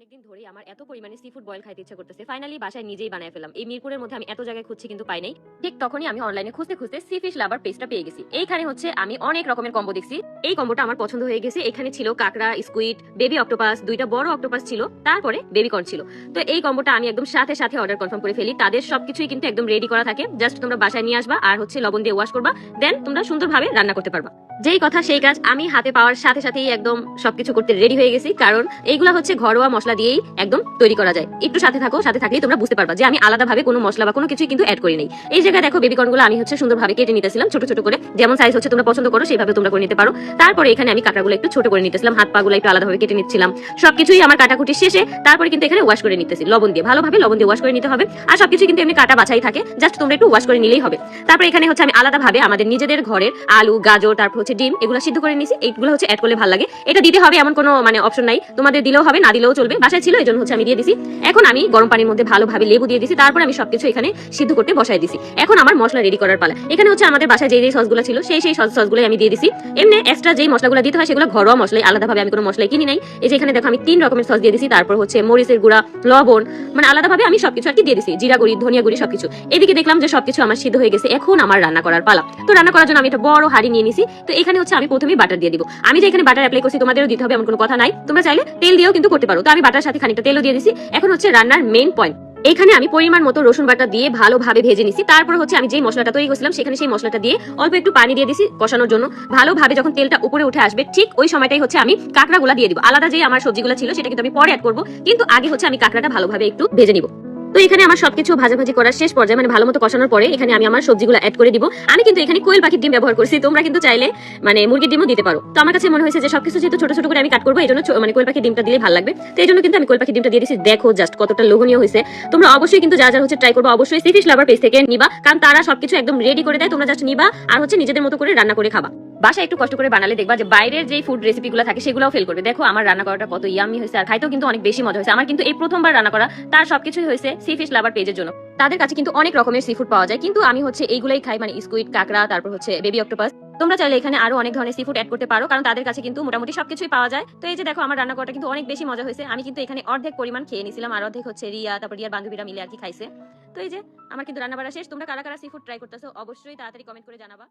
অনেকদিন ধরেই আমার এত পরিমাণে সি ফুড বয়েল খাইতে ইচ্ছা করতেছে। ফাইনালি বাসায় নিজেই বানায় ফেলাম এই মিরপুরের মধ্যে আমি এত জায়গায় খুঁজছি কিন্তু পাই নাই। ঠিক তখনই আমি অনলাইনে খুঁজতে খুঁজতে সি ফিশ লাভার পেজটা পেয়ে গেছি। এইখানে হচ্ছে আমি অনেক রকমের কম্বো দেখছি। এই কম্বোটা আমার পছন্দ হয়ে গেছে। এখানে ছিল কাকড়া স্কুইড বেবি অক্টোপাস দুইটা বড় অক্টোপাস ছিল। তারপরে বেবি কর্ন ছিল। তো এই কম্বোটা আমি একদম সাথে সাথে অর্ডার কনফার্ম করে ফেলি। তাদের সবকিছুই কিন্তু একদম রেডি করা থাকে। জাস্ট তোমরা বাসায় নিয়ে আসবা আর হচ্ছে লবণ দিয়ে ওয়াশ করবা। দেন তোমরা সুন্দরভাবে রান্না করতে পারবা। যেই কথা সেই কাজ আমি হাতে পাওয়ার সাথে সাথেই একদম সবকিছু করতে রেডি হয়ে গেছি, কারণ এইগুলা হচ্ছে ঘরোয়া মশলা দিয়েই একদম তৈরি করা যায়। একটু সাথে থাকো, সাথে থাকলেই তোমরা বুঝতে পারবা যে আমি আলাদাভাবে কোনো মশলা বা কোনো কিছুই কিন্তু অ্যাড করি নাই। এই জায়গায় দেখো বেবি কর্নগুলো আমি হচ্ছে সুন্দরভাবে কেটে নিতেছিলাম, ছোট ছোট করে। যেমন সাইজ হচ্ছে তোমরা পছন্দ করো, সেইভাবে তোমরা করে নিতে পারো। তারপরে এখানে আমি কাটাগুলো একটু ছোট করে নিতেছিলাম, হাত পাগুলো একটু আলাদাভাবে কেটে নিচ্ছিলাম। সবকিছুই আমার কাটাকুটি শেষে, তারপরে কিন্তু এখানে ওয়াশ করে নিতেছি। লবণ দিয়ে, ভালোভাবে লবণ দিয়ে ওয়াশ করে নিতে হবে। আর সবকিছু কিন্তু এমনি কাটা বাছাই থাকে জাস্ট তোমরা একটু ওয়াশ করে নিলেই হবে। তারপরে এখানে হচ্ছে আমি আলাদাভাবে আমাদের নিজেদের ঘরের আলু, গাজর, তারপর হচ্ছে ডিম, এগুলো সিদ্ধ করে নিছি এইগুলো হচ্ছে অ্যাড করলে ভালো লাগে। এটা দিতে হবে এমন কোনো মানে অপশন নাই। তোমাদের দিলেও হবে, না দিলেও চলবে। বাসায় ছিল এই জন্য হচ্ছে আমি দিয়ে দিছি। এখন আমি গরম পানির মধ্যে ভালোভাবে লেবু দিয়ে দিছি, তারপর আমি সবকিছু এখানে সিদ্ধ করতে বসাই দিছি। এখন আমার মশলা রেডি করার পালা। এখানে হচ্ছে আমাদের বাসায় যেই যেই সসগুলো ছিল, সেই সেই সস সসগুলো আমি দিয়ে দিছি। এমনি এক্সট্রা যেই মশলাগুলো দিতে হয়, সেগুলো ঘরোয়া মশলাই, আলাদাভাবে আমি কোনো মশলাই কিনি নাই। এই যে এখানে দেখো, আমি তিন রকমের সস দিয়ে দিছি, তারপর হচ্ছে মরিচের গুঁড়া, লবণ মানে আলাদাভাবে আমি সবকিছু আর কি দিয়ে দিছি। জিরা গুঁড়ি, ধনিয়া গুঁড়ি, সবকিছু। এদিকে দেখলাম যে সবকিছু আমার সিদ্ধ হয়ে গেছে, এখন আমার রান্না করার পালা। তো রান্না করার জন্য আমি একটা বড় হাঁড়ি নিয়ে নিছি। তো এখানে হচ্ছে আমি প্রথমেই বাটার দিয়ে দিব। আমি যে এখানে বাটার অ্যাপ্লাই করছি, তোমাদেরও দিতে হবে, এমন কোনো কথা নাই। তোমরা চাইলে তেল দিয়েও কিন্তু করতে পারো। তো আমি বাটার সাথে খানিকটা তেলও দিয়ে দিছি। এখন হচ্ছে রান্নার মেইন পয়েন্ট এখানে আমি পরিমাণ মতো রসুন বাটা দিয়ে ভালোভাবে ভেজে নিছি। তারপর হচ্ছে আমি যেই মশলাটা তৈরি করছিলাম, সেখানে সেই মশলাটা দিয়ে অল্প একটু পানি দিয়ে দিছি কষানোর জন্য। ভালোভাবে যখন তেলটা উপরে উঠে আসবে, ঠিক ওই সময়টাই হচ্ছে আমি কাঁকড়াগুলা দিয়ে দিব। আলাদা যে আমার সবজিগুলো ছিল, সেটা কিন্তু আমি পরে অ্যাড করব। কিন্তু আগে হচ্ছে আমি কাঁকড়াটা ভালোভাবে একটু ভেজে নিব। তো এখানে আমার সবকিছু ভাজাভাজি করার শেষ পর্যায়ে মানে ভালো মতো কষানোর পরে এখানে আমি আমার সবজিগুলো অ্যাড করে দিব। আমি কিন্তু এখানে কোয়েল পাখির ডিম ব্যবহার করছি, তোমরা কিন্তু চাইলে মানে মুরগির ডিমও দিতে পারো। তো আমার কাছে মনে হয়েছে যে সবকিছু যেহেতু ছোট ছোট করে আমি কাট করব, এই জন্য মানে কোয়েল পাখির ডিমটা দিলে ভালো লাগবে। তো এই জন্য কিন্তু আমি কোয়েল পাখির ডিমটা দিয়ে দিচ্ছি দেখো জাস্ট কতটা লোভনীয় হয়েছে। তোমরা অবশ্যই কিন্তু যা যা হচ্ছে ট্রাই করব, অবশ্যই সিফিশ লাভার পেজ থেকে নিবা, কারণ তারা সবকিছু একদম রেডি করে দেয়। তোমরা জাস্ট নিবা আর হচ্ছে নিজেদের মতো করে রান্না করে খাবা। বাসায় একটু কষ্ট করে বানালে দেখবা যে বাইরের যে ফুড রেসিপিগুলো থাকে, সেগুলোও ফেল করবে। দেখো, আমার রান্না করাটা কত ইয়ামি হয়েছে, আর খাইতেও কিন্তু অনেক বেশি মজা হয়েছে। আমার কিন্তু এই প্রথমবার রান্না করা, তার সবকিছুই হয়েছে সি ফিশ লাভার পেজের জন্য। তাদের কাছে কিন্তু অনেক রকমের সি ফুড পাওয়া যায়, কিন্তু আমি হচ্ছে এইগুলাই খাই মানে স্কুইড কাঁকড়া, তারপর হচ্ছে বেবি অক্টোপাস তোমরা চাইলে এখানে আরও অনেক ধরনের সি ফুড অ্যাড করতে পারো, কারণ তাদের কাছে কিন্তু মোটামুটি সবকিছুই পাওয়া যায়। তো এই যে দেখো, আমার রান্না করাটা কিন্তু অনেক বেশি মজা হয়েছে। আমি কিন্তু এখানে অর্ধেক পরিমাণ খেয়ে নিয়েছিলাম, আর অর্ধেক হচ্ছে রিয়া, তারপর রিয়ার বান্ধবীরা মিলে আর কি খাইছে। তো এই যে, আমার কিন্তু রান্না বাড়া শেষ। তোমরা কারা কারা সি ফুড ট্রাই করতেছো, অবশ্যই তাড়াতাড়ি কমেন্ট করে জানাবা।